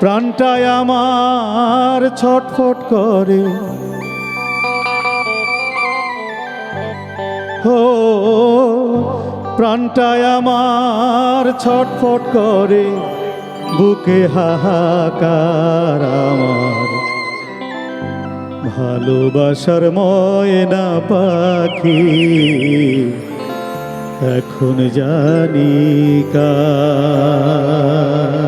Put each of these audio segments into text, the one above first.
প্রাণটায় আমার ছটফট করে। হো প্রাণটায় আমার ছটফট করে। বুকে হাহাকার আমার। ভালোবাসার ময়না পাখি। এখন জানি কার।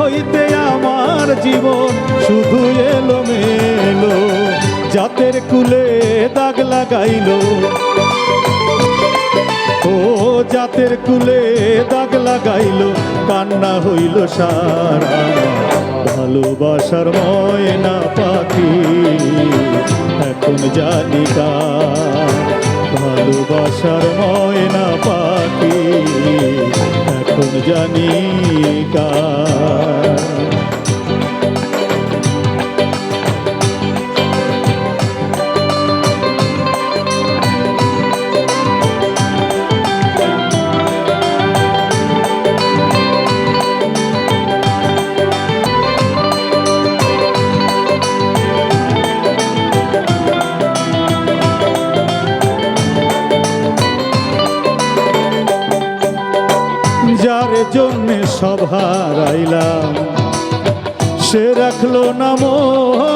হইতে আমার জীবন শুধু এলো মেলো জাতের কুলে দাগ লাগাইল। ও জাতের কুলে দাগ লাগাইল, কান্না হইল সারা, ভালোবাসার ময়না পাখি। এখন জানি ভালোবাসার ময়না পাখি। এখন জানি কার জন্যে সভা রাইলাম সে রাখল না মোহ